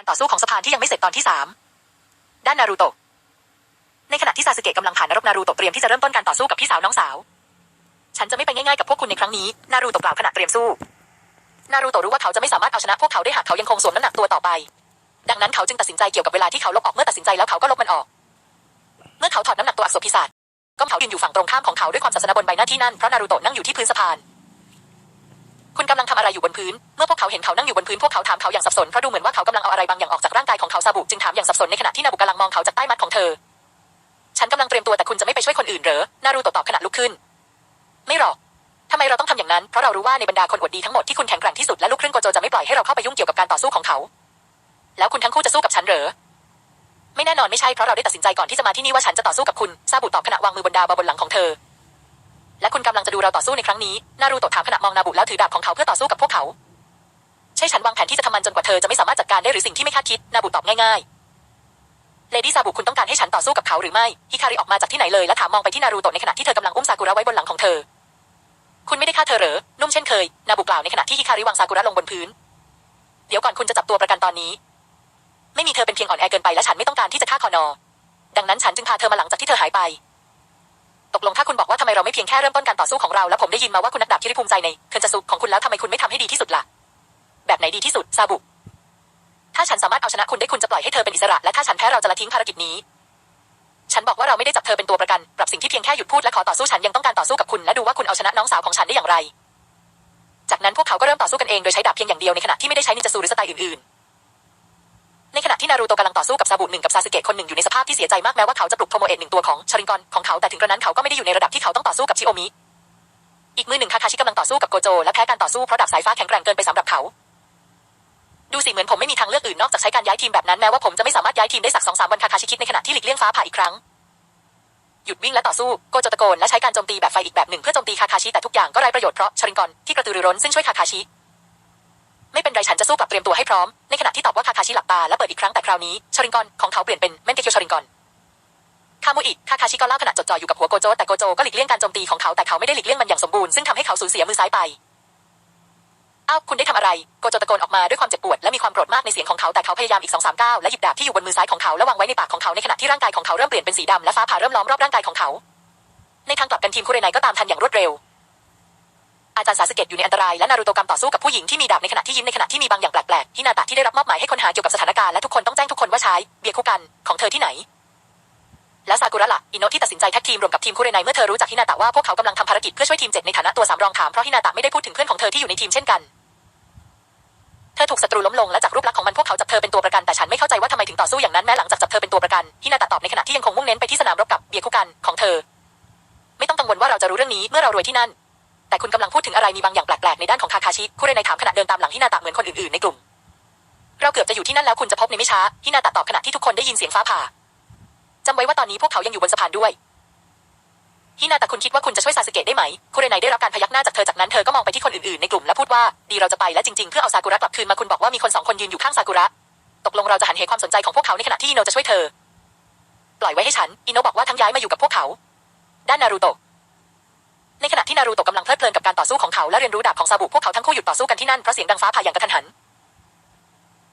การต่อสู้ของสะพานที่ยังไม่เสร็จตอนที่สามด้านนารูโตะในขณะที่ซาสึเกะกำลังผ่านนรกนารูโตะเตรียมที่จะเริ่มต้นการต่อสู้กับพี่สาวน้องสาว ฉันจะไม่ไปง่ายๆกับพวกคุณในครั้งนี้ นารูโตะกล่าวขณะเตรียมสู้ นารูโตะรู้ว่าเขาจะไม่สามารถเอาชนะพวกเขาได้หากเขายังคงสวมน้ำหนักตัวต่อไป ดังนั้นเขาจึงตัดสินใจเกี่ยวกับเวลาที่เขาลบออกเมื่อตัดสินใจแล้วเขาก็ลบมันออก เมื่อเขาถอดน้ำหนักตัวอักษรพิศาจก็เขายืนอยู่ฝั่งตรงข้ามของเขาด้วยความศาสนาบนใบหน้าที่นั่นเพราะนารูโตะนั่งอยู่ที่พื้นสะพาน คุณกำลังทำอะไรอยู่บนพื้น เมื่อพวกเขาเห็นเขานั่งอยู่บนพื้นพวกเขาถามเขาอย่างสับสนเพราะดูเหมือนว่าเขากำลังเอาอะไรบางอย่างออกจากร่างกายของเขาซาบุจึงถามอย่างสับสนในขณะที่นาบุกำลังมองเขาจากใต้มัดของเธอ ฉันกำลังเตรียมตัวแต่คุณจะไม่ไปช่วยคนอื่นเหรอ นารูโตะตอบขณะลุกขึ้น ไม่หรอกทำไมเราต้องทำอย่างนั้น เพราะเรารู้ว่าในบรรดาคนอวดดีทั้งหมดที่คุณแข็งแกร่งที่สุดและลูกครึ่งโกโจจะไม่ปล่อยให้เราเข้าไปยุ่งเกี่ยวกับการต่อสู้ของเขา แล้วคุณทั้งคู่จะสู้กับฉันเหรอ ไม่แน่นอนไม่ใช่เพราะเราได้ตัดสินใจก่อนที่จะมาที่นี่ว่าฉันจะต่อสู้กับคุณซาบุตอบขณะวางมือบนดาวบนหลังของเธอ และคุณกำลังจะดูเราต่อสู้ในครั้งนี้ นารูโตะถามขณะมองนาบุแล้วถือดาบของเขาเพื่อต่อสู้กับพวกเขา ใช่ฉันวางแผนที่จะทำมันจนกว่าเธอจะไม่สามารถจัดการได้หรือสิ่งที่ไม่คาดคิด นาบุตอบง่ายๆ เลดี้ซาบุคุณต้องการให้ฉันต่อสู้กับเขาหรือไม่ ฮิคาริออกมาจากที่ไหนเลยและถามมองไปที่นารูโตะในขณะที่เธอกำลังอุ้มซากุระไว้บนหลังของเธอ คุณไม่ได้ฆ่าเธอเหรอ นุ่มเช่นเคย นาบุกล่าวในขณะที่ฮิคาริวางซากุระลงบนพื้น เดี๋ยวก่อนคุณจะจับตัวประกันตอนนี้ ไม่มีเธอเป็นเพียงอ่อนแอเกินไปและฉันไม่ต้องการที่จะฆ่าคอนอดังนั้นฉันจึงพาเธอมาหลังจากที่เธอหายไป ตกลงถ้าคุณบอกว่าทำไมเราไม่เพียงแค่เริ่มต้นการต่อสู้ของเรา แล้วผมได้ยินมาว่าคุณนักดาบที่ริภูมิใจในเคนจะสุของคุณแล้วทำไมคุณไม่ทำให้ดีที่สุดล่ะ แบบไหนดีที่สุดซาบุ ถ้าฉันสามารถเอาชนะคุณได้คุณจะปล่อยให้เธอเป็นอิสระ และถ้าฉันแพ้เราจะละทิ้งภารกิจนี้ ฉันบอกว่าเราไม่ได้จับเธอเป็นตัวประกัน ปรับสิ่งที่เพียงแค่หยุดพูดและขอต่อสู้ฉันยังต้องการต่อสู้กับคุณและดูว่าคุณเอาชนะน้องสาวของฉันได้อย่างไร จากนั้นพวกเขาก็เริ่มต่อสู้กันเองโดยใช้ดาบเพียงอย่างเดียวในขณะที่ไม่ได้ใช้นินจาซูหรือสไตล์อื่นๆ ในขณะที่นารูโตะกำลังต่อสู้กับซาบุหนึ่งกับซาสึเกะคนหนึ่งอยู่ในสภาพที่เสียใจมากแม้ว่าเขาจะปลุกโทโมเอะหนึ่งตัวของชาริงกอนของเขาแต่ถึงกระนั้นเขาก็ไม่ได้อยู่ในระดับที่เขาต้องต่อสู้กับชิโอมิอีกมือหนึ่งคาคาชิกำลังต่อสู้กับโกโจและแพ้การต่อสู้เพราะดาบสายฟ้าแข็งแกร่งเกินไปสำหรับเขา ดูสิเหมือนผมไม่มีทางเลือกอื่นนอกจากใช้การย้ายทีมแบบนั้นแม้ว่าผมจะไม่สามารถย้ายทีมได้สักสองสามวันคาคาชิคิดในขณะที่หลีกเลี่ยงฟ้าผ่าอีกครั้งหยุดวิ่งและต่อสู้โกโจตะโกนและใช้การโจมตีแบบไฟอีกแบบหนึ่งเพื่อโจมตีคาคาชิแต่ทุกอย่างก็ไร้ประโยชน์เพราะชริงกอนที่กระตือรือร้นซึ่งช่วยคาคาชิ ไม่เป็นไรฉันจะสู้กลับเตรียมตัวให้พร้อม ในขณะที่ตอบว่าคาคาชิหลับตาและเปิดอีกครั้งแต่คราวนี้ชริงกอนของเขาเปลี่ยนเป็นเมนเกเคียวชริงกอนคามุอิคาคาชิก็เล่าขณะจดจ่ออยู่กับหัวโกโจแต่โกโจก็หลีกเลี่ยงการโจมตีของเขาแต่เขาไม่ได้หลีกเลี่ยงมันอย่างสมบูรณ์ซึ่งทำให้เขาสูญเสียมือซ้ายไปอ้าวคุณได้ทำอะไรโกโจตะโกนออกมาด้วยความเจ็บปวดและมีความโกรธมากในเสียงของเขาแต่เขาพยายามอีกสองสามก้าวและหยิบดาบที่อยู่บนมือซ้ายของเขาและวางไว้ในปากของเขาในขณะที่ร่างกายของเขาเริ่มเปลี่ยนเป็นสีดำและฟ้าผ่าเริ่มล้อมรอบร่างกายของเขา ในทางกลับกันทีมคุเรไนก็ตามทันอย่างรวดเร็ว อาจารย์สาสเกตอยู่ในอันตรายและนารูโตะกำต่อสู้กับผู้หญิงที่มีดาบในขณะที่ยิ้มในขณะที่มีบางอย่างแปลกๆฮินาตะที่ได้รับมอบหมายให้ค้นหาเกี่ยวกับสถานการณ์และทุกคนต้องแจ้งทุกคนว่าใช้เบียร์คู่กันของเธอที่ไหนและซากุระละอิโนะที่ตัดสินใจแท็กทีมรวมกับทีมคุเรไนเมื่อเธอรู้จากฮินาตะว่าพวกเขากำลังทำภารกิจเพื่อช่วยทีมเจ็ดในฐานะตัวสำรองถามเพราะฮินาตะไม่ได้พูดถึงเพื่อนของเธอที่อยู่ในทีมเช่นกัน เธอถูกศัตรูล้มลงและจากรูปลักษณ์ของมันพวกเขาจับเธอเป็นตัวประกันแต่ฉันไม่เข้าใจว่าทำไมถึงต่อสู้อย่างนั้นแม้หลังจากจับเธอเป็นตัวประกันฮินาตะตอบในขณะที่ยังคงมุ่งเน้นไปที่สนามรบกับเบียคู่กันของเธอ ไม่ต้องกังวลว่าเราจะรู้เรื่องนี้เมื่อเรารวยที่นั่น แต่คุณกำลังพูดถึงอะไรมีบางอย่างแปลกๆในด้านของคาคาชิคุเรนไนถามขณะเดินตามหลังฮินาตะเหมือนคนอื่นๆในกลุ่ม เราเกือบจะอยู่ที่นั่นแล้วคุณจะพบในไม่ช้าฮินาตะตอบขณะที่ทุกคนได้ยินเสียงฟ้าผ่าจำไว้ว่าตอนนี้พวกเขายังอยู่บนสะพานด้วยฮินาตะคุณคิดว่าคุณจะช่วยซาสึเกะได้ไหมคุเรนไนได้รับการพยักหน้าจากเธอจากนั้นเธอก็มองไปที่คนอื่นๆในกลุ่มและพูดว่าดีเราจะไปและจริงๆเพื่อเอาซากุระกลับคืนมาคุณบอกว่ามีคนสองคนยืนอยู่ข้างซากุระ ตกลงเราจะหันเหความสนใจของพวกเขาในขณะที่อิโนจะช่วยเธอ ปล่อยไว้ให้ฉันอิโนบอกว่าทั้งย้ายมาอยู่กับพวกเขา ด้านนารูโตะ ในขณะที่นารูโตะกำลังเพลิดเพลินกับการต่อสู้ของเขาและเรียนรู้ดาบของซาบุพวกเขาทั้งคู่หยุดต่อสู้กันที่นั่นเพราะเสียงดังฟ้าผ่าอย่างกระทันหัน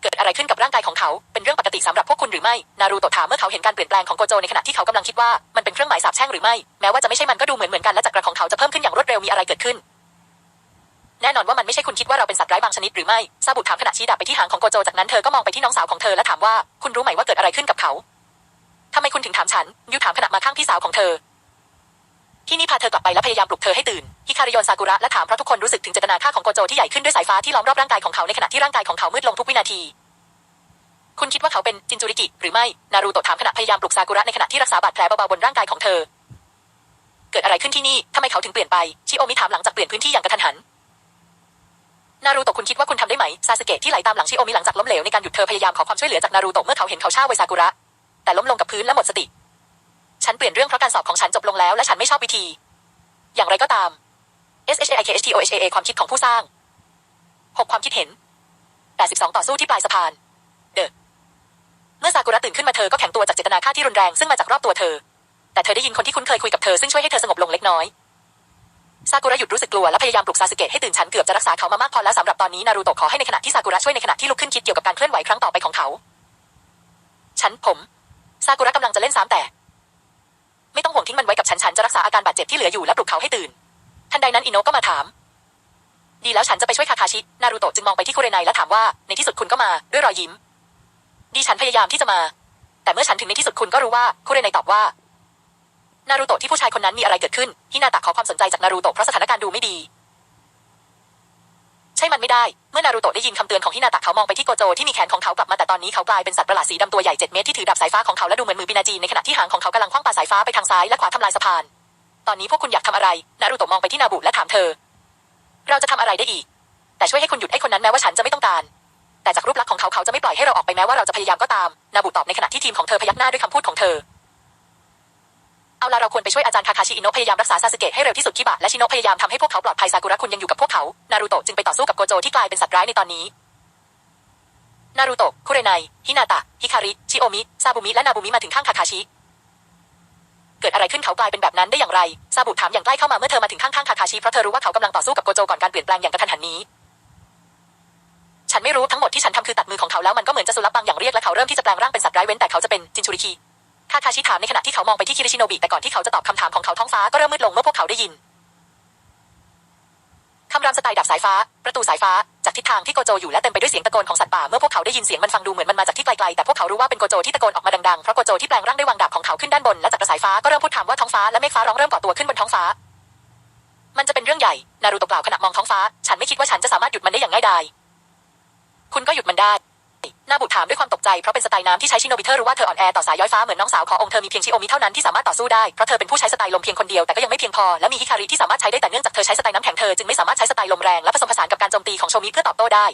เกิดอะไรขึ้นกับร่างกายของเขา เป็นเรื่องปกติสำหรับพวกคุณหรือไม่ นารูโตะถามเมื่อเขาเห็นการเปลี่ยนแปลงของโกโจในขณะที่เขากำลังคิดว่ามันเป็นเครื่องหมายสาปแช่งหรือไม่ แม้ว่าจะไม่ใช่มันก็ดูเหมือนเหมือนกันและจักรของเขาจะเพิ่มขึ้นอย่างรวดเร็วมีอะไรเกิดขึ้นแน่นอนว่ามันไม่ใช่คุณคิดว่าเราเป็นสัตว์ร้ายบางชนิดหรือไม่ซาบุถามขณะชี้ดาบไปที่หางของโกโจ จากนั้นเธอก็มองไปที่น้องสาวของเธอและถามว่า คุณรู้ไหมว่าเกิดอะไรขึ้นกับเขาทำไมคุณถึงถามฉัน ยูถามขณะมาข้างพี่สาวของเธอ ที่นี่พาเธอกลับไปและพยายามปลุกเธอให้ตื่นฮิคาริโยนซากุระและถามเพราะทุกคนรู้สึกถึงเจตนาฆ่าของโกโจที่ใหญ่ขึ้นด้วยสายฟ้าที่ล้อมรอบร่างกายของเขาในขณะที่ร่างกายของเขามืดลงทุกวินาที คุณคิดว่าเขาเป็นจินจูริกิ หรือไม่ นารูโตะถามขณะพยายามปลุกซากุระในขณะที่รักษาบาดแผลเบาๆบนร่างกายของเธอ เกิดอะไรขึ้นที่นี่ทำไมเขาถึงเปลี่ยนไป ชิโอมิถามหลังจากเปลี่ยนพื้นที่อย่างกระทันหัน นารูโตะคุณคิดว่าคุณทำได้ไหม ซาสึเกะที่ไหลตามหลังชิโอมิหลังจากล้มเหลวในการหยุดเธอพยายามขอความช่วยเหลือจากนารูโตะเมื่อเขาเห็นเขาช่าไวซากุระ แต่ล้มลงกับพื้นและหมดสติ ฉันเปลี่ยนเรื่องเพราะการสอบของฉันจบลงแล้วและฉันไม่ชอบวิธี อย่างไรก็ตาม S H A I K H T O H A A ความคิดของผู้สร้าง 6 ความคิดเห็น 82 ต่อสู้ที่ปลายสะพาน เดอะเมื่อซากุระตื่นขึ้นมาเธอก็แข็งตัวจากเจตนาฆ่าที่รุนแรงซึ่งมาจากรอบตัวเธอ แต่เธอได้ยินคนที่คุ้นเคยคุยกับเธอซึ่งช่วยให้เธอสงบลงเล็กน้อยซากุระหยุดรู้สึกกลัวและพยายามปลุกซาสึเกะให้ตื่นฉันเกือบจะรักษาเขามามากพอแล้วสำหรับตอนนี้นารูโตะขอให้ในขณะที่ซากุระช่วยในขณะที่ลุกขึ้นคิดเกี่ยวกับการเคลื่อนไหวครั้งต่อไปของเขา ฉันผมซากุระกำลังจะเล่นซ้ำแต่ ไม่ต้องห่วงทิ้งมันไว้กับฉันฉันจะรักษาอาการบาดเจ็บที่เหลืออยู่และปลุกเขาให้ตื่น ทันใดนั้นอิโนะก็มาถาม ดีแล้วฉันจะไปช่วยคาคาชิ นารูโตะจึงมองไปที่คุเรไนและถามว่าในที่สุดคุณก็มาด้วยรอยยิ้ม ดีฉันพยายามที่จะมา แต่เมื่อฉันถึงในที่สุดคุณก็รู้ว่าคุเรไนตอบว่า นารูโตะที่ผู้ชายคนนั้นมีอะไรเกิดขึ้นฮินาตะขอความสนใจจากนารูโตะเพราะสถานการณ์ดูไม่ดี ใช่มันไม่ได้ เมื่อนารูโตะได้ยินคำเตือนของฮินาตะเขามองไปที่โกโจที่มีแขนของเขากลับมาแต่ตอนนี้เขากลายเป็นสัตว์ประหลาดสีดำตัวใหญ่เจ็ดเมตรที่ถือดาบสายฟ้าของเขาและดูเหมือนมือปินาจีในขณะที่หางของเขากำลังคว้างปาสายฟ้าไปทางซ้ายและขวาทำลายสะพาน ตอนนี้พวกคุณอยากทำอะไร นารูโตะมองไปที่นาบุและถามเธอ เราจะทำอะไรได้อีก แต่ช่วยให้คุณหยุดไอ้คนนั้นแม้ว่าฉันจะไม่ต้องการ แต่จากรูปลักษณ์ของเขาเขาจะไม่ปล่อยให้เราออกไปแม้ว่าเราจะพยายามก็ตาม นาบุตอบในขณะที่ทีมของเธอพยักหน้าด้วยคำพูดของเธอ เอาละเราควรไปช่วยอาจารย์คาคาชิอิโนะพยายามรักษาซาสึเกะให้เร็วที่สุดคิบะและชิโนะพยายามทำให้พวกเขาปลอดภัยซากุระคุณยังอยู่กับพวกเขา นารูโตะจึงไปต่อสู้กับโกโจที่กลายเป็นสัตว์ร้ายในตอนนี้ นารูโตะ คุเรไนฮินาตะ ฮิคาริ ชิโอมิ ซาบุมิ และนาบุมิมาถึงข้างคาคาชิ เกิดอะไรขึ้นเขากลายเป็นแบบนั้นได้อย่างไร ซาบุถามอย่างใกล้เข้ามาเมื่อเธอมาถึงข้างๆคาคาชิเพราะเธอรู้ว่าเขากำลังต่อสู้กับโกโจก่อนการเปลี่ยนแปลงอย่างกระทันหันนี้ฉันไม่รู้ทั้งหมดที่ฉันทำคือตัดมือของเขาแล้วมันก็เหมือนจะสุลับบางอย่างเรียกและเขาเริ่มที่จะแปลงร่างเป็นสัตว์ร้ายเว้นแต่เขาจะเป็นจินชูริคิ คาคาชิถามในขณะที่เขามองไปที่คิริชิโนบิแต่ก่อนที่เขาจะตอบคำถามของเขาท้องฟ้าก็เริ่มมืดลงเมื่อพวกเขาได้ยินคำรามสไตล์ดับสายฟ้า ประตูสายฟ้า จากทิศทางที่โกโจอยู่และเต็มไปด้วยเสียงตะโกนของสัตว์ป่า เมื่อพวกเขาได้ยินเสียงมันฟังดูเหมือนมันมาจากที่ไกลๆ แต่พวกเขารู้ว่าเป็นโกโจที่ตะโกนออกมาดังๆ เพราะโกโจที่แปลงร่างได้วางดาบของเขาขึ้นด้านบน และจากกระสายฟ้าก็เริ่มพูดถามว่าท้องฟ้าและเมฆฟ้าร้องเริ่มก่อตัวขึ้นบนท้องฟ้า มันจะเป็นเรื่องใหญ่ นารูโตะกล่าวขณะมองท้องฟ้า ฉันไม่คิดว่าฉันจะสามารถหยุดมันได้อย่างง่ายดาย คุณก็หยุดมันได้ หน้าบุตรถามด้วยความตกใจเพราะเป็นสไตล์น้ำที่ใช้ชิโนบิเธอรู้ว่าเธออ่อนแอต่อสายย้อยฟ้าเหมือนน้องสาวขององค์เธอมีเพียงชิโอมิเท่านั้นที่สามารถต่อสู้ได้เพราะเธอเป็นผู้ใช้สไตล์ลมเพียงคนเดียวแต่ก็ยังไม่เพียงพอและมีฮิคาริที่สามารถใช้ได้แต่เนื่องจากเธอใช้สไตล์น้ำแข็งเธอจึงไม่สามารถใช้สไตล์ลมแรงและผสมผสานกับการโจมตีของโชมิเพื่อตอบโต้ได้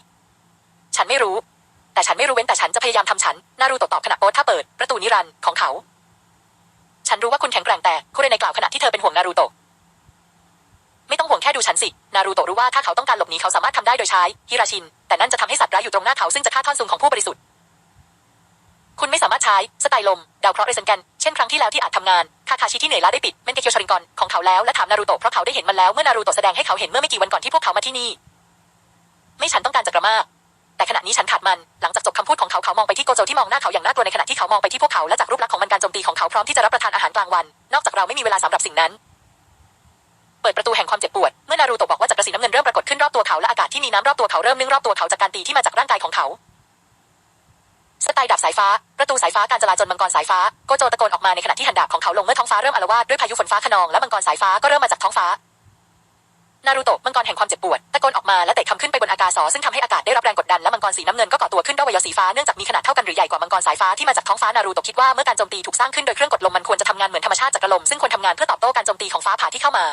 ฉันไม่รู้ แต่ฉันไม่รู้เว้นแต่ฉันจะพยายามทำฉันนารูโตะตอบขณะโอ๊ตถ้าเปิด ประตูนิรันดร์ของเขา ฉันรู้ว่าคุณแข็งแกร่งแต่คุเรไนกล่าวขณะที่เธอเป็นห่วงนารูโตะ ไม่ต้องห่วงแค่ดูฉันสิ นารูโตะรู้ว่าถ้าเขาต้องการหลบหนีเขาสามารถทำได้โดยใช้ฮิราชิน แต่นั่นจะทำให้สัตว์ร้ายอยู่ตรงหน้าเขาซึ่งจะฆ่าท่อนซุงของผู้บริสุทธิ์ คุณไม่สามารถใช้สไตล์ลม ดาวเคราะห์เรเซนกัน เช่นครั้งที่แล้วที่อาจทำงานคาคาชิที่เหนื่อยล้าได้ปิดเมนเกเคียวชริงกอนของเขาแล้วและถามนารูโตะเพราะเขาได้เห็นมันแล้วเมื่อนารูโตะแสดงให้เขาเห็นเมื่อไม่กี่วันก่อนที่พวกเขามาที่นี่ ไม่ฉันต้องการจักรมากแต่ขณะนี้ฉันขาดมัน หลังจากจบคำพูดของเขาเขามองไปที่โกโจที่มองหน้าเขาอย่างน่ากลัวในขณะที่เขามองไปที่พวกเขาและจากรูปลักษณ์ของมันการโจมตีของเขาพร้อมที่จะรับประทานอาหารกลางวัน นอกจากเราไม่มีเวลาสำหรับสิ่งนั้น เปิดประตูแห่งความเจ็บปวด เมื่อนารูโตะบอกว่าจักรสีน้ำเงินเริ่มปรากฏขึ้นรอบตัวเขาและอากาศที่มีน้ำรอบตัวเขาเริ่มนึ่งรอบตัวเขาจากการตีที่มาจากร่างกายของเขา สไตล์ดาบสายฟ้า ประตูสายฟ้าการจราจรมังกรสายฟ้า โกโจตะโกนออกมาในขณะที่หันดาบของเขาลงเมื่อท้องฟ้าเริ่มอละวาดด้วยพายุฝนฟ้าขนองและมังกรสายฟ้าก็เริ่มมาจากท้องฟ้า นารูโตะมังกรแห่งความเจ็บปวดตะโกนออกมาและเตะคำขึ้นไปบนอากาศสอซึ่งทำให้อากาศได้รับแรงกดดันและมังกรสีน้ำเงินก็ก่อตัวขึ้นด้วยวัยสีฟ้าเนื่องจากมีขนาดเท่ากันหรือใหญ่กว่ามังกรสายฟ้าที่มาจากท้องฟ้านารูโตะคิดว่าเมื่อการโจมตีถูกสร้างขึ้นโดยเครื่องกดลมมันควรจะทำงานเหมือนธรรมชาติจากรลมซึ่งควรทำงานเพื่อตอบโต้การโจมตีของฟ้าผ่าที่เข้ามา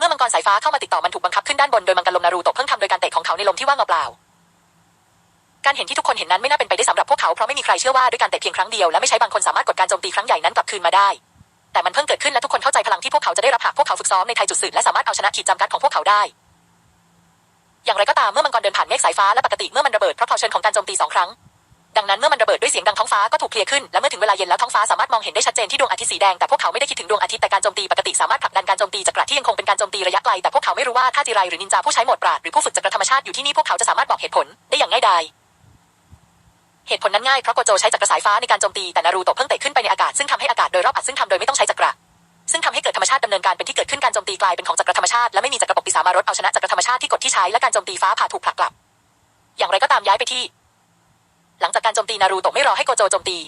เมื่อมังกรสายฟ้าเข้ามาติดต่อมันถูกบังคับขึ้นด้านบนโดยมังกรลมนารูโตะเพิ่งทำโดยการเตะของเขาในลมที่ว่างเปล่าการเห็นที่ทุกคนเห็นนั้นไม่น่าเป็นไปได้สำหรับพวกเขาเพราะไม่มีใครเชื่อว่าด้วยการเตะเพียงครั้งเดียวและไม่ใช้บางคนสามารถกดการโจมตีครั้งใหญ่นั้นกลับคืนมาได้ แต่มันเพิ่งเกิดขึ้นและทุกคนเข้าใจพลังที่พวกเขาจะได้รับหากพวกเขาฝึกซ้อมในไทยจุดสืบและสามารถเอาชนะขีดจำกัดของพวกเขาได้ อย่างไรก็ตามเมื่อมังกรเดินผ่านเมฆสายฟ้าและปกติเมื่อมันระเบิดเพราะพอเชิญของการโจมตีสองครั้ง ดังนั้นเมื่อมันระเบิดด้วยเสียงดังท้องฟ้าก็ถูกเคลียร์ขึ้นและเมื่อถึงเวลาเย็นแล้วท้องฟ้าสามารถมองเห็นได้ชัดเจนที่ดวงอาทิตย์สีแดงแต่พวกเขาไม่ได้คิดถึงดวงอาทิตย์แต่การโจมตีปกติสามารถผลักดันการโจมตีจากกระที่ยังคงเป็นการโจมตีระยะไกลแต่พวกเขาไม่รู้ว่าถ้าจิไรหรือนินจาผู้ใช้หมดปราดหรือผู้ฝึกจักรธรรมชาติอยู่ที่นี่พวกเขาจะสามารถบอกเหตุผลได้อย่างง่ายดายเหตุผลนั้นง่ายเพราะโกโจใช้จักรสายฟ้าในการโจมตีแต่นารูโตะเพิ่งเตะขึ้นไปในอากาศซึ่งทำให้อากาศโดยรอบอัดซึ่งทำโดยไม่ต้องใช้จักรซึ่งทำให้เกิดธรรมชาติดำเนินการเป็นที่เกิดขึ้นการโจมตีกลายเป็นของจักรธรรมชาติและไม่มีจักรปกปิสามารถเอาชนะจักรธรรมชาติที่กดที่ใช้และการโจมตีฟ้าผ่าถูกผลักกลับ อย่างไรก็ตามย้ายไปที่ หลังจากการโจมตีนารูโตะไม่รอให้โกโจโจมตี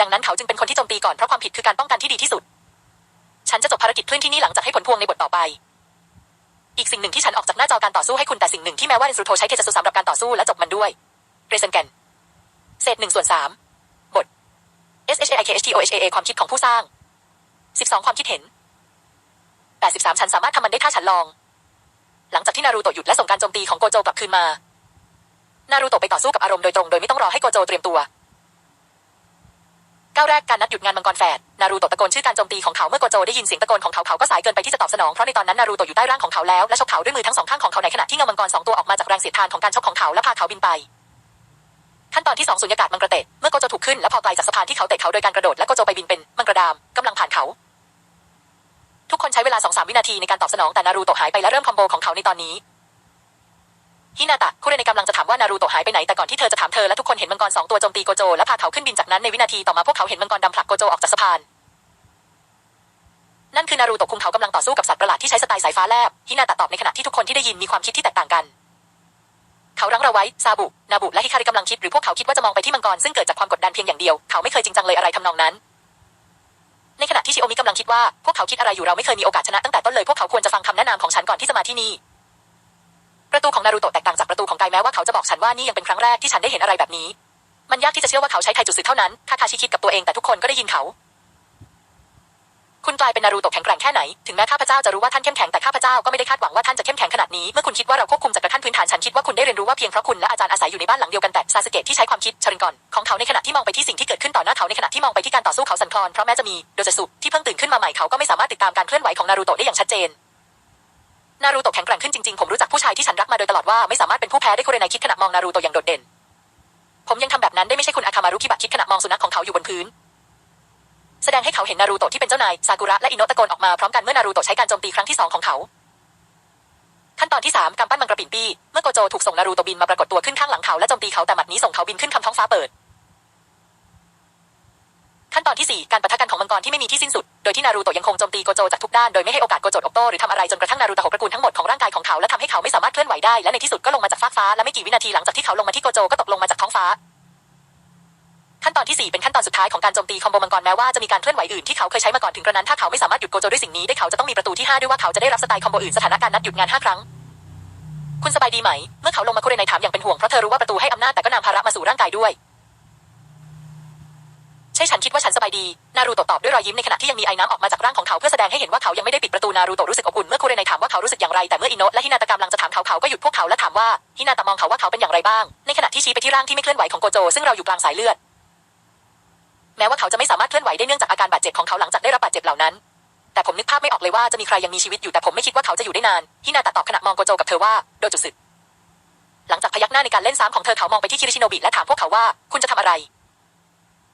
ดังนั้นเขาจึงเป็นคนที่โจมตีก่อนเพราะความผิดคือการป้องกันที่ดีที่สุด ฉันจะจบภารกิจคลื่นที่นี่หลังจากให้ผลพวงในบทต่อไป อีกสิ่งหนึ่งที่ฉันออกจากหน้าจอการต่อสู้ให้คุณแต่สิ่งหนึ่งที่แม้ว่าอินสูโทใช้เทจัสุสำหรับการต่อสู้และจบมันด้วยเรเซนแกนเศษหนึ่งส่วนสามบท S H A I K H T O H A A ความคิดของผู้สร้างสิบสองความคิดเห็นแปดสิบสามฉันสามารถทำมันได้ถ้าฉันลอง หลังจากที่นารูโตะหยุดและส่งการโจมตีของโกโจกลับคืนมา นารูโตะไปต่อสู้กับอารมณ์โดยตรงโดยไม่ต้องรอให้โกโจเตรียมตัวก้าวแรกการนัดหยุดงานมังกรแฝดนารูโตะตะโกนชื่อการโจมตีของเขาเมื่อโกโจได้ยินเสียงตะโกนของเขาเขาก็สายเกินไปที่จะตอบสนองเพราะในตอนนั้นนารูโตะอยู่ใต้ร่างของเขาแล้วและชกเขาด้วยมือทั้งสองข้างของเขาในขณะที่เงามังกรสองตัวออกมาจากแรงเสียดทานของการชกของเขาและพาเขาบินไป ขั้นตอนที่สองสุญญากาศมังกรเตะเมื่อโกโจถูกขึ้นและพอไกลจากสะพานที่เขาเตะเขาโดยการกระโดดและโกโจไปบินเป็นมังกรดามกำลังผ่านเขา ทุกคนใช้เวลาสองสามวินาทีในการตอบสนองแต่นารูโตะหายไปและเริ่มคอมโบของเขาในตอนนี้ ฮินาตะคู่เรนในกำลังจะถามว่านารูโตะหายไปไหนแต่ก่อนที่เธอจะถามเธอและทุกคนเห็นมังกรสองตัวโจมตีโกโจและพาเขาขึ้นบินจากนั้นในวินาทีต่อมาพวกเขาเห็นมังกรดำผลักโกโจออกจากสะพาน นั่นคือนารูโตะคุมเขากำลังต่อสู้กับสัตว์ประหลาดที่ใช้สไตล์สายฟ้าแลบฮินาตะตอบในขณะที่ทุกคนที่ได้ยินมีความคิดที่แตกต่างกัน เขารั้งเราไว้ซาบุนาบุและฮิคาริกำลังคิดหรือพวกเขาคิดว่าจะมองไปที่มังกรซึ่งเกิดจากความกดดันเพียงอย่างเดียวเขาไม่เคยจริงจังเลยอะไรทำนองนั้นในขณะที่ชิโอมิกำลังคิดว่าพวกเขาคิดอะไรอยู่เราไม่เคยมีโอกาสชนะตั้งแต่ต้นเลยพวกเขาควรจะฟังคำแนะนำของฉันก่อนที่จะมาที่นี่ ประตูของนารูโตะแตกต่างจากประตูของไกแม้ว่าเขาจะบอกฉันว่านี่ยังเป็นครั้งแรกที่ฉันได้เห็นอะไรแบบนี้ มันยากที่จะเชื่อว่าเขาใช้ไทจุดสึเท่านั้นคาคาชิคิดกับตัวเองแต่ทุกคนก็ได้ยินเขา คุณกลายเป็นนารูโตะแข็งแกร่งแค่ไหน ถึงแม้ข้าพเจ้าจะรู้ว่าท่านเข้มแข็งแต่ข้าพเจ้าก็ไม่ได้คาดหวังว่าท่านจะเข้มแข็งขนาดนี้ เมื่อคุณคิดว่าเราควบคุมจากกระทั่นพื้นฐานฉันคิดว่าคุณได้เรียนรู้ว่าเพียงเพราะคุณและอาจารย์อาศัยอยู่ในบ้านหลังเดียวกันแต่ซาสเกะที่ใช้ความคิดชริงกอนของเขาในขณะที่มองไปที่สิ่งที่เกิดขึ้นต่อหน้าเขาในขณะที่มองไปที่การต่อสู้เขาสั่นคลอนเพราะแม้จะมีโดเจสุที่เพิ่งตื่นขึ้นมาใหม่เขาก็ไม่สามารถติดตามการเคลื่อนไหวของนารูโตะได้อย่างชัดเจน นารูโตะแข็งแกร่งขึ้นจริงๆ ผมรู้จักผู้ชายที่ฉันรักมาโดยตลอดว่าไม่สามารถเป็นผู้แพ้ได้คุเรไนคิดขณะมองนารูโตะอย่างโดดเด่น ผมยังทำแบบนั้นได้ไม่ใช่คุณอาคามารุคิบะคิดขณะมองสุนัขของเขาอยู่บนพื้น แสดงให้เขาเห็นนารูโตะที่เป็นเจ้านายซากุระและอิโนะตะโกนออกมาพร้อมกันเมื่อนารูโตะใช้การโจมตีครั้งที่สองของเขา ขั้นตอนที่สามกำปั้นมังกรปิ่นปี้เมื่อโกโจถูกส่งนารูโตะบินมาปรากฏตัวขึ้นข้างหลังเขาและโจมตีเขาแต่หมัดนี้ส่งเขาบินขึ้นคำท้องฟ้าเปิด ขั้นตอนที่สี่การปะทะกันของมังกรที่ไม่มีที่สิ้นสุด โดยที่นารูโตะยังคงโจมตีโกโจจากทุกด้านโดยไม่ให้โอกาสโกโจอบโต้หรือทำอะไรจนกระทั่งนารูโตะหกระกูลทั้งหมดของร่างกายของเขาและทำให้เขาไม่สามารถเคลื่อนไหวได้และในที่สุดก็ลงมาจากฟากฟ้าและไม่กี่วินาทีหลังจากที่เขาลงมาที่โกโจก็ตกลงมาจากท้องฟ้า ขั้นตอนที่ 4 เป็นขั้นตอนสุดท้ายของการโจมตีคอมโบมังกรแม้ว่าจะมีการเคลื่อนไหวอื่นที่เขาเคยใช้มาก่อนถึงกระนั้นถ้าเขาไม่สามารถหยุดโกโจด้วยสิ่งนี้ได้เขาจะต้องมีประตูที่5ด้วยว่าเขาจะได้รับสไตล์คอมโบอื่นสถานการณ์นัดหยุดงาน5ครั้งคุณสบายดีไหม เมื่อเขาลงมาคุเรนในถามอย่างเป็นห่วงเพราะเธอรู้ว่าประตูให้อำนาจแต่ก็นำภาระมาสู่ร่างกายด้วย ช่ฉันคิดว่าฉันสบายดี นารูโตะตอบด้วยรอยยิ้มในขณะที่ยังมีไอ้น้ำออกมาจากร่างของเขาเพื่อแสดงให้เห็นว่าเขายังไม่ได้ปิดประตูนารูโตะรู้สึกอบอุ่นเมื่อคุเรนในถามว่าเขารู้สึกอย่างไรแต่เมื่ออิโนะและฮินาตะกำลังจะถามเขาเขาก็หยุดพวกเขาและถามว่าฮินาตะมองเขาว่าเขาเป็นอย่างไรบ้าง ในขณะที่ชี้ไปที่ร่างที่ไม่เคลื่อนไหวของโกโจ ซึ่งเราอยู่กลางสายเลือด แม้ว่าเขาจะไม่สามารถเคลื่อนไหวได้เนื่องจากอาการบาดเจ็บของเขาหลังจากได้รับบาดเจ็บเหล่านั้น แต่ผมนึกภาพไม่ออกเลยว่าจะมีใครยังมีชีวิตอยู่แต่ผมไม่คิดว่าเขาจะอยู่ได้นานฮินาตะตอบขณะมองโกโจกับเธอว่าโดจุสึหลังจากพยักหน้าในการเล่นซ้ำของเธอเขามองไปที่คิริชิโนบิและถามพวกเขาว่า คุณจะทำอะไร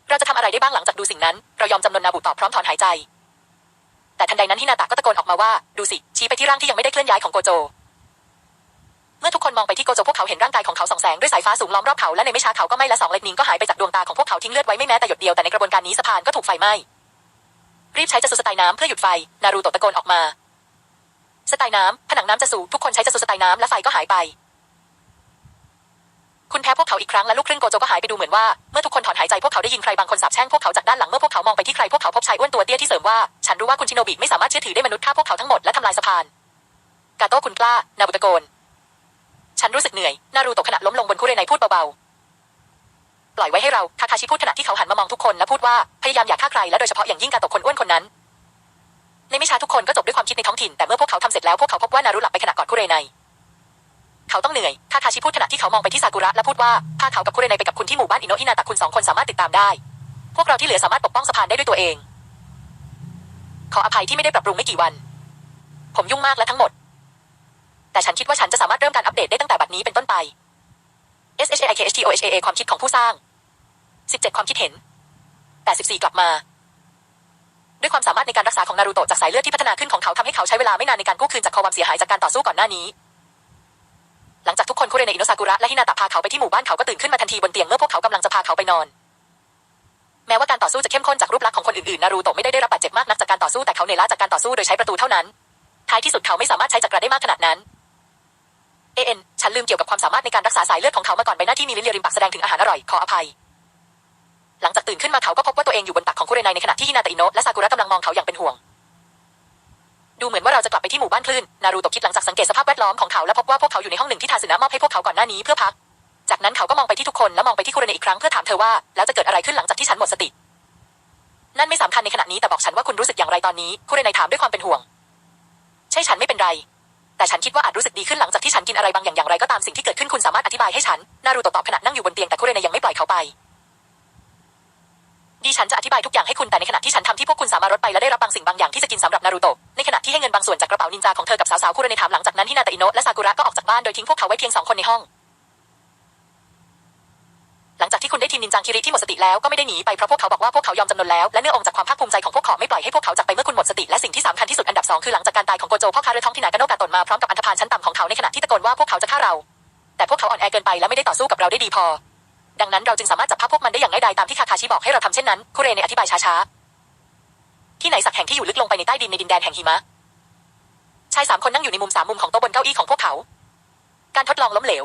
เราจะทำอะไรได้บ้างหลังจากดูสิ่งนั้น เรายอมจำนนนาบุตอบพร้อมถอนหายใจ แต่ทันใดนั้นฮินาตะก็ตะโกนออกมาว่า ดูสิ ชี้ไปที่ร่างที่ยังไม่ได้เคลื่อนย้ายของโกโจ เมื่อทุกคนมองไปที่โกโจพวกเขาเห็นร่างกายของเขาส่องแสงด้วยสายฟ้าสูงล้อมรอบเขาและในไม่ช้าเขาก็ไหม้ละสองเล็กนิงก็หายไปจากดวงตาของพวกเขาทิ้งเลือดไว้ไม่แม้แต่หยดเดียวแต่ในกระบวนการนี้สะพานก็ถูกไฟไหม้ รีบใช้จัสุสไตน้ำเพื่อหยุดไฟ นารูโตะตะโกนออกมา สไตน้ำผนังน้ำจะสูทุกคนใช้จัสุสไตน้ำและไฟก็หายไป คุณแพ้พวกเขาอีกครั้งและลูกครึ่งโกโจก็หายไปดูเหมือนว่า เมื่อทุกคนถอนหายใจพวกเขาได้ยินใครบางคนสาปแช่งพวกเขาจากด้านหลังเมื่อพวกเขามองไปที่ใครพวกเขาพบชายอ้วนตัวเตี้ยที่เสริมว่าฉันรู้ว่าคุณชิโนบิไม่สามารถเชื่อถือได้มนุษย์ฆ่าพวกเขาทั้งหมดและทำลายสะพานกาโต้คุณกล้านาบุตะโกนฉันรู้สึกเหนื่อยนารูโตะขณะล้มลงบนคุเรไนพูดเบาๆปล่อยไว้ให้เราคาคาชิพูดขณะที่เขาหันมามองทุกคนและพูดว่าพยายามอย่าฆ่าใครและโดยเฉพาะอย่างยิ่งกาโตะคนอ้วนคนนั้น ในไม่ช้าทุกคนก็จบด้วยความคิดในท้องถิ่นแต่เมื่อพวกเขาทำเสร็จแล้วพวกเขาพบว่านารุหลับไปขณะกอดคุเรไน เขาต้องเหนื่อยคาคาชิพูดขณะที่เขามองไปที่ซากุระและพูดว่าพาเขากับคุเรไนไปกับคุณที่หมู่บ้านอิโนะฮินาตะคุณสองคนสามารถติดตามได้ พวกเราที่เหลือสามารถปกป้องสะพานได้ด้วยตัวเอง ขออภัยที่ไม่ได้ปรับปรุงไม่กี่วัน ผมยุ่งมากและทั้งหมด แต่ฉันคิดว่าฉันจะสามารถเริ่มการอัปเดตได้ตั้งแต่บัดนี้เป็นต้นไป S H A I K H T O H A A ความคิดของผู้สร้าง 17 ความคิดเห็น 84 กลับมา ด้วยความสามารถในการรักษาของนารูโตะจากสายเลือดที่พัฒนาขึ้นของเขาทำให้เขาใช้เวลาไม่นานในการกู้คืนจากความเสียหายจากการต่อสู้ก่อนหน้านี้ หลังจากทุกคนคุเรเนอิโนซากุระและฮินาตะพาเขาไปที่หมู่บ้านเขาก็ตื่นขึ้นมาทันทีบนเตียงเมื่อพวกเขากำลังจะพาเขาไปนอน แม้ว่าการต่อสู้จะเข้มข้นจากรูปลักษณ์ของคนอื่นๆนารูโตะไม่ได้ได้รับบาดเจ็บมากนักจากการต่อสู้แต่เขาเหนื่อยล้าจากการต่อสู้โดยใช้ประตูเท่านั้น ท้ายที่สุดเขาไม่สามารถใช้จักรได้มากขนาดนั้นเอ็นฉันลืมเกี่ยวกับความสามารถในการรักษาสายเลือดของเขามาก่อนใบหน้าที่มีลิ้นเลียริมปากแสดงถึงอาหารอร่อยขออภัย หลังจากตื่นขึ้นมาเขาก็พบว่าตัวเองอยู่บนตักของคุเรไนในขณะที่ฮินาตะอิโนะและซากุระกำลังมองเขาอย่างเป็นห่วง ดูเหมือนว่าเราจะกลับไปที่หมู่บ้านคลื่น นารูโตะคิดหลังจากสังเกตสภาพแวดล้อมของเขาและพบว่าพวกเขาอยู่ในห้องหนึ่งที่ทาสึนะมอบให้พวกเขาก่อนหน้านี้เพื่อพัก จากนั้นเขาก็มองไปที่ทุกคนและมองไปที่คุเรไนอีกครั้งเพื่อถามเธอว่า แล้วจะเกิดอะไรขึ้นหลังจากที่ฉันหมดสติ นั่นไม่สำคัญในขณะนี้แต่บอกฉันว่าคุณรู้สึกอย่างไรตอนนี้ คุเรไนถามด้วยความเป็นห่วง ใช่ฉันไม่เป็นไร แต่ฉันคิดว่าอาจรู้สึกดีขึ้นหลังจากที่ฉันกินอะไรบางอย่างอย่างไรก็ตามสิ่งที่เกิดขึ้นคุณสามารถอธิบายให้ฉัน นารูโตะตอบขณะนั่งอยู่บนเตียงแต่คุรไนยังไม่ปล่อยเขาไป ดิฉันจะอธิบายทุกอย่างให้คุณแต่ในขณะที่ฉันทำที่พวกคุณสามารถรดไปและได้รับบางสิ่งบางอย่างที่จะกินสำหรับนารูโตะในขณะที่ให้เงินบางส่วนจากกระเป๋านินจาของเธอกับสาวๆคุเรไนถามหลังจากนั้นที่นาตาอิโนะและซากุระก็ออกจากบ้านโดยทิ้งพวกเขาไว้เพียงสองคนในห้อง หลังจากที่คุณได้ทีมนินจังคิริที่หมดสติแล้วก็ไม่ได้หนีไปเพราะพวกเขาบอกว่าพวกเขายอมจำนนแล้วและเนื่ององจากความภาคภูมิใจของพวกเขาไม่ปล่อยให้พวกเขาจากไปเมื่อคุณหมดสติและสิ่งที่สำคัญที่สุดอันดับสองคือหลังจากการตายของโกโจพ่อค้าเรือท้องที่นากาโนกาตนมาพร้อมกับอันธพาลชั้นต่ำของเขาในขณะที่ตะโกนว่าพวกเขาจะฆ่าเรา แต่พวกเขาอ่อนแอเกินไปและไม่ได้ต่อสู้กับเราได้ดีพอ ดังนั้นเราจึงสามารถจับภาพพวกมันได้อย่างง่ายดายตามที่คาคาชิบอกให้เราทำเช่นนั้นคุเรเนอธิบายช้าๆ ที่ไหนสักแห่งที่อยู่ลึกลงไปในใต้ดินในดินแดนแห่งหิมะ ชายสามคนนั่งอยู่ในมุมสามมุมของโต๊ะบนเก้าอี้ของพวกเขา การทดลองล้มเหลว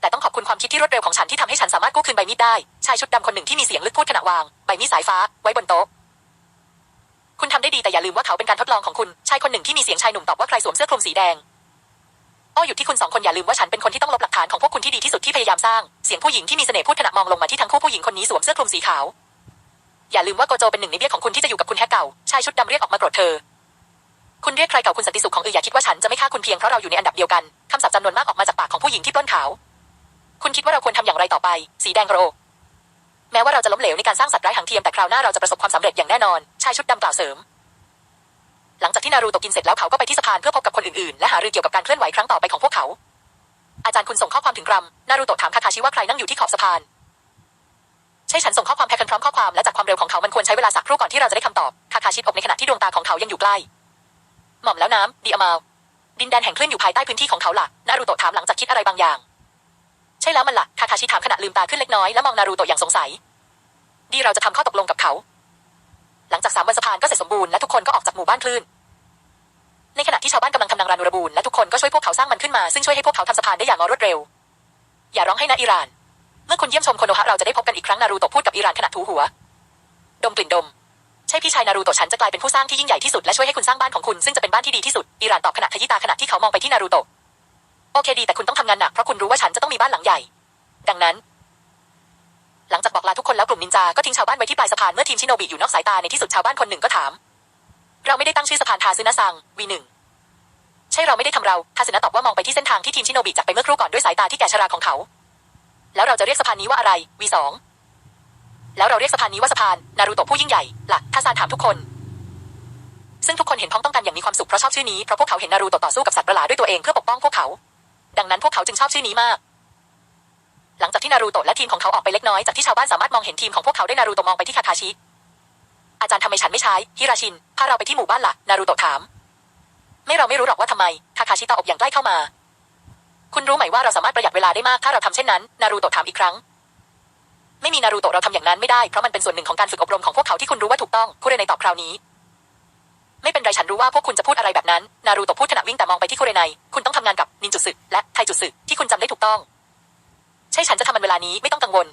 แต่ต้องขอบคุณความคิดที่รวดเร็วของฉันที่ทำให้ฉันสามารถกู้คืนใบมีดได้ ชายชุดดำคนหนึ่งที่มีเสียงลึกพูดขณะวางใบมีดสายฟ้าไว้บนโต๊ะคุณทำได้ดีแต่อย่าลืมว่าเขาเป็นการทดลองของคุณ ชายคนหนึ่งที่มีเสียงชายหนุ่มตอบว่าใครสวมเสื้อคลุมสีแดง อ้ออยู่ที่คุณสองคนอย่าลืมว่าฉันเป็นคนที่ต้องลบหลักฐานของพวกคุณที่ดีที่สุดที่พยายามสร้าง เสียงผู้หญิงที่มีเสน่ห์พูดขณะมองลงมาที่ทั้งคู่ผู้หญิงคนนี้สวมเสื้อคลุมสีขาว อย่าลืมว่าโกโจเป็นหนึ่งในเบี้ยของคุณที่จะอยู่กับคุณแฮกเก่า ชายชุดดำเรียกออกมาโกรธเธอ คุณเรียกใครเก่าคุณสันติสุขของเอออย่าคิดว่าฉันจะไม่ฆ่าคุณเพียงเพราะเราอยู่ในอันดับเดียวกันคำศัพท์จำนวนมากออกมาจากปากของผู้หญิงที่ปล้นขาว คุณคิดว่าเราควรทำอย่างไรต่อไป สีแดงโรแม้ว่าเราจะล้มเหลวในการสร้างสัตว์ไร้หางเทียมแต่คราวหน้าเราจะประสบความสำเร็จอย่างแน่นอน ชายชุดดำกล่าวเสริม หลังจากที่นารูโตกินเสร็จแล้วเขาก็ไปที่สะพานเพื่อพบกับคนอื่นๆ และหารือเกี่ยวกับการเคลื่อนไหวครั้งต่อไปของพวกเขา อาจารย์คุณส่งข้อความถึงกรัม นารูโตถามคาคาชิว่าใครนั่งอยู่ที่ขอบสะพาน ใช่ฉันส่งข้อความแพ็คกันพร้อมข้อความและจากความเร็วของเขามันควรใช้เวลาสักครู่ก่อนที่เราจะได้คำตอบ คาคาชิบอกในขณะที่ดวงตาของเขายังอยู่ใกล้ หม่อมแล้วน้ำดีอามาลดินแดนแห่งคลื่นอยู่ภายใต้พื้นที่ของเขาล่ะนารูโตถามหลังจากคิดอะไรบางอย่าง ใช่แล้วมันล่ะคาคาชิถามขณะลืมตาขึ้นเล็กน้อยและมองนารูโตอย่างสงสัย ดีเราจะทำข้อตกลงกับเขา หลังจากสามวันสะพานก็เสร็จสมบูรณ์และทุกคนก็ออกจากหมู่บ้านคลื่น ในขณะที่ชาวบ้านกำลังทำนางรานูระบูรณ์และทุกคนก็ช่วยพวกเขาสร้างมันขึ้นมาซึ่งช่วยให้พวกเขาทำสะพานได้อย่างรวดเร็ว อย่าร้องให้นะอิหร่าน เมื่อคุณเยี่ยมชมโคโนฮะเราจะได้พบกันอีกครั้งนารูโตะพูดกับอิหร่านขณะถูหัว ดมกลิ่นดม ใช่พี่ชายนารูโตะฉันจะกลายเป็นผู้สร้างที่ยิ่งใหญ่ที่สุดและช่วยให้คุณสร้างบ้านของคุณซึ่งจะเป็นบ้านที่ดีที่สุดอิหร่านตอบขณะขยี้ตาขณะที่เขามองไปที่นารูโตะโอเคดีแต่คุณต้องทำงานหนักเพราะคุณรู้ว่าฉันจะต้องมีบ้านหลังใหญ่ ดังนั้น หลังจากบอกลาทุกคนแล้วกลุ่มนินจา ก็ทิ้งชาวบ้านไว้ที่ปลายสะพานเมื่อทีมชิโนบิอยู่นอกสายตาในที่สุดชาวบ้านคนหนึ่งก็ถาม เราไม่ได้ตั้งชื่อสะพานทาซึนะซังวีหนึ่งใช่เราไม่ได้ทำเราทาซึนะตอบว่ามองไปที่เส้นทางที่ทีมชิโนบิจากไปเมื่อครู่ก่อนด้วยสายตาที่แก่ชราของเขา แล้วเราจะเรียกสะพานนี้ว่าอะไรวีสองแล้วเราเรียกสะพานนี้ว่าสะพานนารูโตะผู้ยิ่งใหญ่ล่ะทาซานถามทุกคน ซึ่งทุกคนเห็นพ้องต้องกันอย่างมีความสุขเพราะชอบชื่อนี้เพราะพวกเขาเห็นนารูโตะต่อสู้กับสัตว์ประหลาดด้วยตัวเองเพื่อปกป้องพวกเขา ดังนั้นพวกเขาจึงชอบชื่อนี้มาก หลังจากที่นารูโตะและทีมของเขาออกไปเล็กน้อยจากที่ชาวบ้านสามารถมองเห็นทีมของพวกเขาได้นารูโตะมองไปที่คาคาชิ อาจารย์ทำไมฉันไม่ใช้ฮิราชินพาเราไปที่หมู่บ้านล่ะนารูโตะถาม ไม่เราไม่รู้หรอกว่าทำไมคาคาชิตาอบอย่างใกล้เข้ามา คุณรู้ไหมว่าเราสามารถประหยัดเวลาได้มากถ้าเราทำเช่นนั้น นารูโตะถามอีกครั้ง ไม่มีนารูโตะเราทำอย่างนั้นไม่ได้เพราะมันเป็นส่วนหนึ่งของการฝึกอบรมของพวกเขาที่คุณรู้ว่าถูกต้องคุเรไนตอบคราวนี้ไม่เป็นไรฉันรู้ว่าพวกคุณจะพูดอะไรแบบนั้น นารูโตะพูดขณะวิ่งแต่มองไปที่คุเรไนคุณต้องทำงานกับนินจุสึและไทจุสึที่คุณจำได้ถูกต้อง ใช่ฉันจะทำมันเวลานี้ไม่ต้องกังวล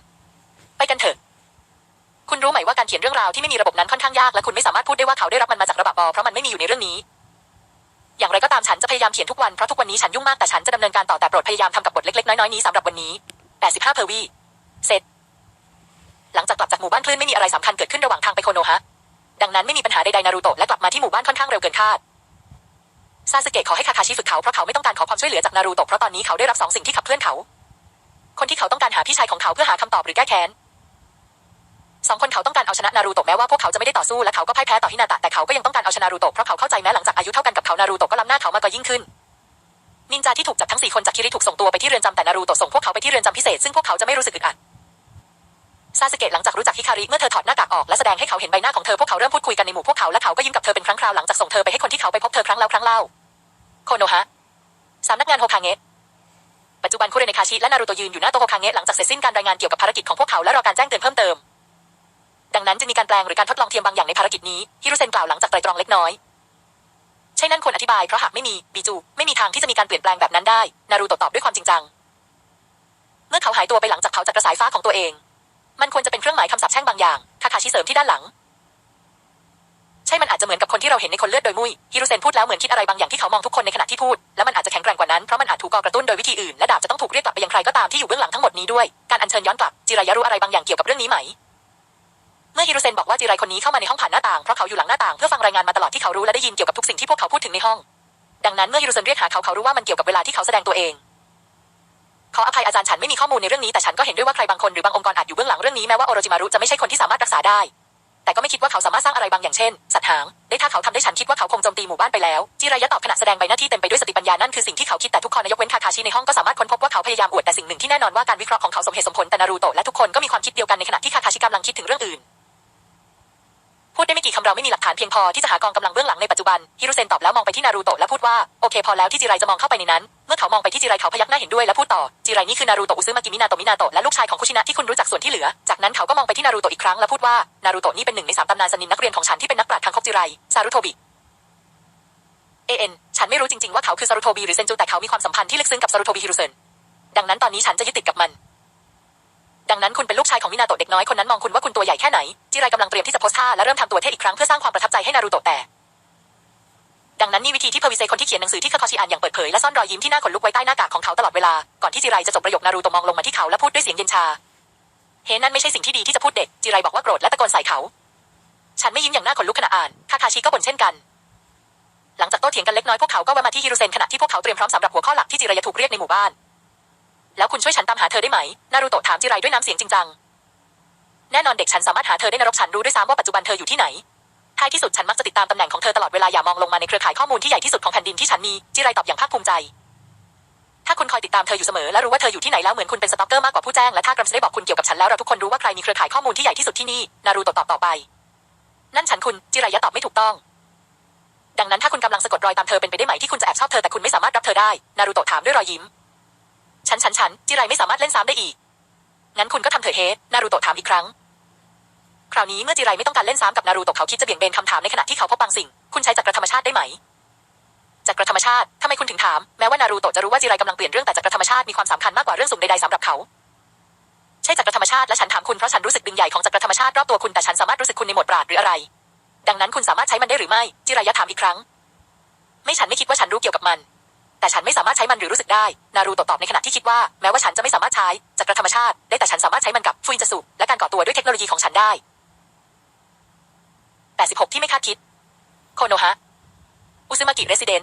ไปกันเถอะ คุณรู้ไหมว่าการเขียนเรื่องราวที่ไม่มีระบบนั้นค่อนข้างยากและคุณไม่สามารถพูดได้ว่าเขาได้รับมันมาจากระบบบอเพราะมันไม่มีอยู่ในเรื่องนี้ อย่างไรก็ตามฉันจะพยายามเขียนทุกวันเพราะทุกวันนี้ฉันยุ่งมากแต่ฉันจะดำเนินการต่อแต่โปรดพยายามทำกับบทเล็กๆน้อยๆนี้สำหรับวันนี้85เพอร์วีเสร็จ หลังจากกลับจากหมู่บ้านคลื่นไม่มีอะไรสำคัญเกิดขึ้นระหว่างทางไปโคโนฮะดังนั้นไม่มีปัญหาใดๆนารูโตะและกลับมาที่หมู่บ้านค่อนข้างเร็วเกินคาดซาสึเกะขอให้คาคาชิฝึกเขาเพราะเขาไม่ต้องการขอความช่วยเหลือจากนารูโตะเพราะตอนนี้เขาได้รับสองสิ่งที่ขับเคลื่อนเขา คนที่เขาต้องการหาพี่ชายของเขาเพื่อหาคำตอบหรือแก้แค้นสองคนเขาต้องการเอาชนะนารูโตะแม้ว่าพวกเขาจะไม่ได้ต่อสู้และเขาก็พ่ายแพ้ต่อฮินาตะแต่เขาก็ยังต้องการเอาชนะนารูโตะเพราะเขาเข้าใจแม้หลังจากอายุเท่ากันกับเขานารูโตะก็ล้ำหน้าเขามาก็ยิ่งขึ้น นินจาที่ถูกจับทั้งสี่คนจากคิริถูกส่งตัวไปที่เรือนจำแต่นารูโตะส่งพวกเขาไปที่เรือนจำพิเศษซึ่งพวกเขาจะไม่รู้สึกอึดอัดซาสึเกะหลังจากรู้จักฮิคาริเมื่อเธอถอดหน้ากากออกและแสดงให้เขาเห็นใบหน้าของเธอพวกเขาเริ่มพูดคุยกันในหมู่พวกเขาและเขาก็ยิ้มกับเธอเป็นครั้งคราวหลังจากส่งเธอไปให้คนที่เขาไปพบเธอครั้งแล้วครั้งเล่าโคโนฮะสำนักงานโฮคาเงะ ปัจจุบันคุเรเนคาชิและนารูโตยืนอยู่หน้าโตโฮคาเงะหลังจากเสร็จสิ้นการรายงานเกี่ยวกับภารกิจของพวกเขาและรอการแจ้งเตือนเพิ่มเติม ดังนั้นจะมีการแปลงหรือการทดลองเทียมบางอย่างในภารกิจนี้ฮิรุเซนกล่าวหลังจากไตรตรองเล็กน้อยใช่นั่นควรอธิบายเพราะหากไม่มีบีจูไม่มีทางที่จะมีการเปลี่ยนแปลงแบบนั้นได้ นารูโตตอบด้วยความจริงจัง เมื่อเขาหายตัวไปหลังจากเผาจากกระสายฟ้าของตัวเอง มันควรจะเป็นเครื่องหมายคำสาปแช่งบางอย่างคาคาชิเสริมที่ด้านหลัง ใช่มันอาจจะเหมือนกับคนที่เราเห็นในคนเลือดโดยมุยฮิรุเซนพูดแล้วเหมือนคิดอะไรบางอย่างที่เขามองทุกคนในขณะที่พูด และมันอาจจะแข็งแกร่งกว่านั้นเพราะมันอาจถูกก่อกระตุ้นโดยวิธีอื่นและดาบจะต้องถูกเรียกกลับไปยังใครก็ตามที่อยู่เบื้องหลังทั้งหมดนี้ด้วย การอัญเชิญย้อนกลับจิรายะรู้อะไรบางอย่างเกี่ยวกับเรื่องนี้ไหมเมื่อฮิรุเซนบอกว่าจิไรคนนี้เข้ามาในห้องผ่านหน้าต่างเพราะเขาอยู่หลังหน้าต่างเพื่อฟังรายงานมาตลอดที่เขารู้และได้ยินเกี่ยวกับทุกสิ่งที่พวกเขาพูดถึงในห้อง ดังนั้นเมื่อฮิรุเซนเรียกหาเขาเขารู้ว่ามันเกี่ยวกับเวลาที่เขาแสดงตัวเองขออภัยอาจารย์ฉันไม่มีข้อมูลในเรื่องนี้แต่ฉันก็เห็นด้วยว่าใครบางคนหรือบางองค์กรอาจอยู่เบื้องหลังเรื่องนี้แม้ว่าโอโรจิมารุจะไม่ใช่คนที่สามารถรักษาได้ แต่ก็ไม่คิดว่าเขาสามารถสร้างอะไรบางอย่างเช่น สัตว์หาง ได้ถ้าเขาทำได้ฉันคิดว่าเขาคงโจมตีหมู่บ้านไปแล้วจิรายะตอบขณะแสดงใบหน้าที่เต็มไปด้วยสติปัญญานั่นคือสิ่งที่เขาคิดแต่ทุกคนยกเว้นคาคาชิในห้องก็สามารถค้นพบว่าเขาพยายามอวดแต่สิ่งหนึ่งที่แน่นอนว่าการวิเคราะห์ของเขาสมเหตุสมผลแต่นารูโตะและทุกคนก็มีความคิดเดียวกันในขณะที่คาคาชิกำลังคิดถึงเรื่องอื่น พูดได้ไม่กี่คำเราไม่มีหลักฐานเพียงพอที่จะหากองกำลังเบื้องหลังในปัจจุบันฮิรุเซนตอบแล้วมองไปที่นารูโตะและพูดว่าโอเค พอแล้วที่จิไรจะมองเข้าไปในนั้น เมื่อเขามองไปที่จิไรเขาพยักหน้าเห็นด้วยและพูดต่อจิไรนี่คือนารูโตะอุซึมากิมินาโตะมินาโตะและลูกชายของคุชินะที่คุณรู้จักส่วนที่เหลือ จากนั้นเขาก็มองไปที่นารูโตะอีกครั้งและพูดว่านารูโตะนี่เป็นหนึ่งในสามตำนานสนินนักเรียนของฉันที่เป็นนักปราชญ์คางคกจิไรซารุโทบิเอ็นฉันไม่รู้จริงๆว่าเขาคือซารุโทบิหรือเซนจูแต่เขามีความสัมพันธ์ที่ลึกซึ้งกับซารุโทบิฮิรุเซนดังนั้นตอนนี้ฉันจะยึดติดกับมัน ดังนั้นคุณเป็นลูกชายของมินาโตะเด็กน้อยคนนั้นมองคุณว่าคุณตัวใหญ่แค่ไหน จิไรกำลังเตรียมที่จะโพสท่าและเริ่มทำตัวเท่อีกครั้งเพื่อสร้างความประทับใจให้นารูโตะแต่ ดังนั้นนี่วิธีที่เพอร์วิเซคนที่เขียนหนังสือที่คาคาชิอ่านอย่างเปิดเผยและซ่อนรอยยิ้มที่น่าขนลุกไว้ใต้หน้ากากของเขาตลอดเวลา ก่อนที่จิไรจะจบประโยคนารูโตะมองลงมาที่เขาและพูดด้วยเสียงเย็นชา เฮ้นั่นไม่ใช่สิ่งที่ดีที่จะพูดเด็ก จิไรบอกว่าโกรธและตะโกนใส่เขา ฉันไม่ยิ้มอย่างน่าขนลุกขณะอ่านคาคาชิก็บ่นเช่นกัน หลังจากโต้เถียงกันเล็กน้อยพวกเขาก็แวะมาที่ฮิรุเซนขณะที่พวกเขาเตรียมพร้อมสำหรับหัวข้อหลักที่จิรายะถูกเรียกในหมู่บ้าน แล้วคุณช่วยฉันตามหาเธอได้ไหม นารูโตะถามจิไรด้วยน้ำเสียงจริงจัง แน่นอนเด็กฉันสามารถหาเธอได้นรกฉันรู้ด้วยซ้ำว่าปัจจุบันเธออยู่ที่ไหน ท้ายที่สุดฉันมักจะติดตามตำแหน่งของเธอตลอดเวลาอย่ามองลงมาในเครือข่ายข้อมูลที่ใหญ่ที่สุดของแผ่นดินที่ฉันมี จิไรตอบอย่างภาคภูมิใจ ถ้าคุณคอยติดตามเธออยู่เสมอและรู้ว่าเธออยู่ที่ไหนแล้วเหมือนคุณเป็นสต็อกเกอร์มากกว่าผู้แจ้งและถ้ากรัมจะได้บอกคุณเกี่ยวกับฉันแล้วเราทุกคนรู้ว่าใครมีเครือข่ายข้อมูลที่ใหญ่ที่สุดที่นี่นารูโตะตอบต่อไป นั่นฉันคุณจิรยะตอบไม่ถูกต้องดังนั้นถ้าคุณกำลังสะกดรอยตามเธอเป็นไปได้ไหมที่คุณจะแอบชอบเธอแต่คุณไม่สามารถรับเธอได้ นารูโตะถามด้วยรอยยิ้ม ฉันฉันฉันจิไรไม่สามารถเล่นซ้ำได้อีก งั้นคุณก็ทำเถอะเฮดนารูโตะถามอีกครั้ง คราวนี้เมื่อจิไรไม่ต้องการเล่นซ้ำกับนารูโตะเขาคิดจะเบี่ยงเบนคำถามในขณะที่เขาพบบางสิ่ง คุณใช้จักรธรรมชาติได้ไหม จักรธรรมชาติทำไมคุณถึงถาม แม้ว่านารูโตะจะรู้ว่าจิไรกำลังเปลี่ยนเรื่องแต่จักรธรรมชาติมีความสำคัญมากกว่าเรื่องสุ่มใดๆสำหรับเขา ใช่จักรธรรมชาติและฉันถามคุณเพราะฉันรู้สึกดึงใหญ่ของจักรธรรมชาติรอบตัวคุณแต่ฉันสามารถรู้สึกคุณในหมดปราดหรืออะไร ดังนั้นคุณสามารถใช้มันได้หรือไม่จิรยะถามอีกครั้ง ไม่ฉันไม่คิดว่าฉันรู้เกี่ยวกับมัน แต่ฉันไม่สามารถใช้มันหรือรู้สึกได้ นารูโตะตอบในขณะที่คิดว่า แม้ว่าฉันจะไม่สามารถใช้จักรธรรมชาติ ได้แต่ฉันสามารถใช้มันกับฟุยจะสุและการก่อตัวด้วยเทคโนโลยีของฉันได้ 86 ที่ไม่คาดคิด โคโนฮะ อุซึมากิเรสซิเดน